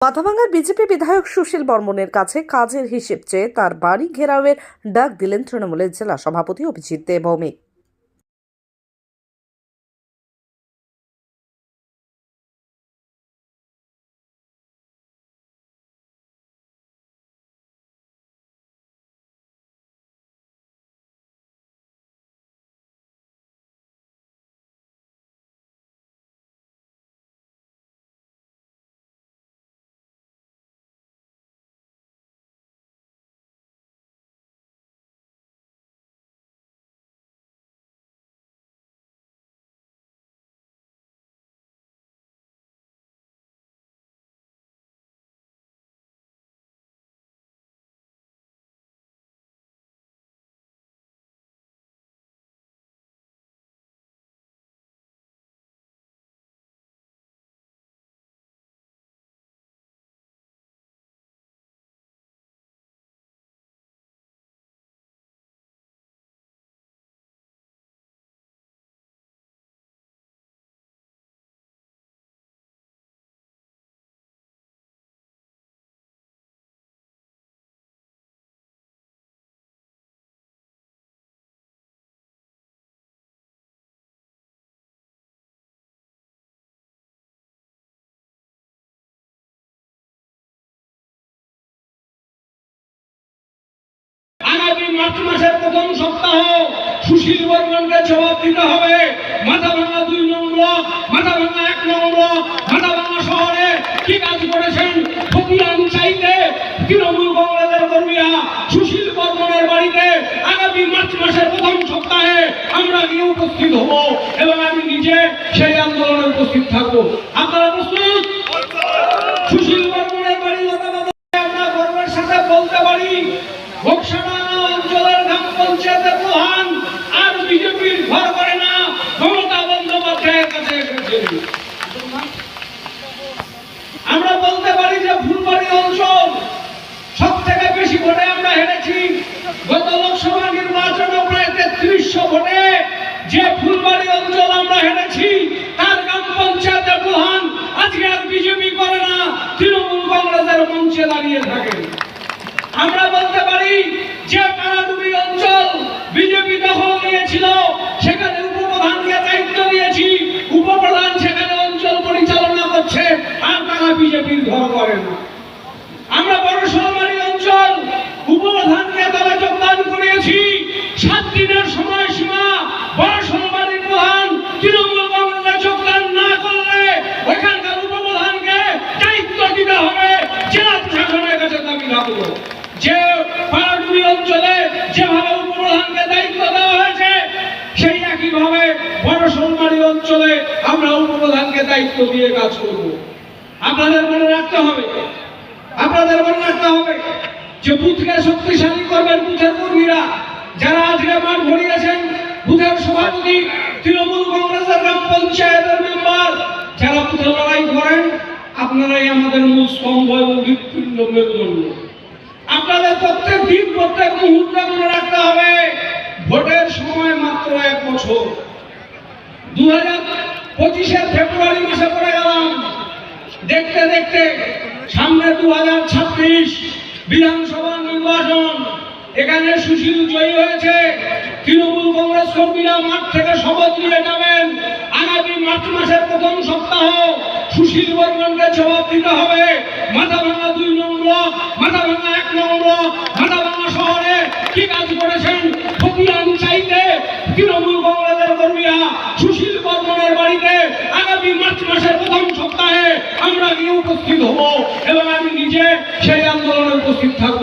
মাথাভাঙ্গার BJP বিধায়ক সুশীল বর্মনের কাছে কাজের হিসেব চেয়ে তার বাড়ি ঘেরাওয়ের ডাক দিলেন তৃণমূলের জেলা সভাপতি অভিজিৎ দে ভৌমিক আগামী মার্চ মাসের প্রথম সপ্তাহ সুশীল বর্মনকে জবাব দিতে হবে। মাথা ভাঙা দুই নং ব্লক মাথা ভাঙা এক নং ব্লক মাথা ভাঙা শহরে কি কাজ করেছেন? খতিয়ান চাইতে তৃণমূল কংগ্রেসের কর্মীরা সুশীল বর্মনের বাড়িতে আগামী মার্চ মাসের প্রথম সপ্তাহে আমরা গিয়ে উপস্থিত হব এবং আমি নিজে সেই আন্দোলনে উপস্থিত থাকব আপনারা প্রস্তুত সুশীল বর্মনের বাড়ি লোকাবাদে আমরা গর্বের সাথে বলতে পারি বক্সানা অঞ্চলের গ্রাম পঞ্চায়েতের প্রধান আর বিজেপির ঘর করে না, মমতা বন্দ্যোপাধ্যায়ের কাছে এসেছেন আমরা বলতে পারি যে ফুলবাড়ি অঞ্চল সব থেকে বেশি ভোটে আমরা হেরেছি। গত লোকসভা নির্বাচনে প্রায় তেত্রিশশো ভোটে যে ফুলবাড়ি অঞ্চল আমরা হেরেছি তার গ্রাম পঞ্চায়েতের প্রধান আজকে আর বিজেপি করে না তৃণমূল কংগ্রেসের মঞ্চে দাঁড়িয়ে থাকেন আমরা বলতে পারি যে কারাডুবি অঞ্চল বিজেপি নিয়েছিল সেখানে উপপ্রধানকে দায়িত্ব দিয়েছি। উপপ্রধান সেখানে অঞ্চল পরিচালনা করছে, আর তারা বিজেপির ঘর করে না আমরা বড় অঞ্চল, উপপ্রধানকে তারা যোগদান করিয়েছি সাত দিনের সময়সীমা বড় সরকারি প্রধান তৃণমূল কংগ্রেসে যোগদান না করলে ওইখানকার উপপ্রধানকে দায়িত্ব দিতে হবে। জেলা প্রশাসনের কাছে দাবি রাখব যে পাড়াডুবি অঞ্চলে যেভাবে উপপ্রধানকে দায়িত্ব দেওয়া সেই একইভাবে বড় সরকারি অঞ্চলে আমরা উপপ্রধানকে দায়িত্ব দিয়ে কাজ করব। আপনাদের মনে রাখতে হবে, আপনাদের মনে রাখতে হবে যে বুথকে শক্তিশালী করবেন বুথের কর্মীরা। যারা আজকে মাঠ ভরিয়েছেন, বুথের সভাপতি, তৃণমূল কংগ্রেসের গ্রাম পঞ্চায়েতের মেম্বার, যারা বুথে লড়াই করেন, আপনারাই আমাদের মূল স্তম্ভ এবং হৃৎপিণ্ড মেরুদণ্ড। আপনাদের প্রত্যেক দিন, প্রত্যেক মুহূর্তে মনে রাখতে হবে ভোটের সময় মাত্র এক বছর। দু তৃণমূল কংগ্রেস থেকে শপথ নিয়ে যাবেন। আগামী মার্চ মাসের প্রথম সপ্তাহ সুশীল বর্মনকে জবাব দিতে হবে। মাথা ভাঙা দুই নং ব্লক মাথা ভাঙা এক নং ব্লক মাথা ভাঙা শহরে আগামী মার্চ মাসের প্রথম সপ্তাহে আমরা গিয়ে উপস্থিত হব এবং আমি নিজে সেই আন্দোলনে উপস্থিত থাকব।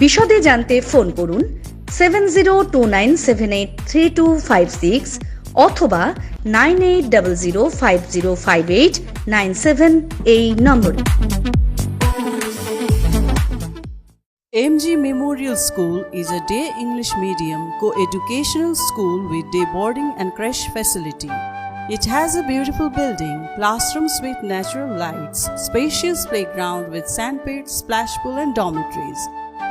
বিশদে জানতে ফোন করুন seven zero two nine seven eight three two five six অথবা nine eight double zero five zero five eight nine seven এই নম্বরে MG Memorial School is a day English medium co-educational school with day boarding and creche facility. It has a beautiful building, classrooms with natural lights, spacious playground with sandpits, splash pool and dormitories,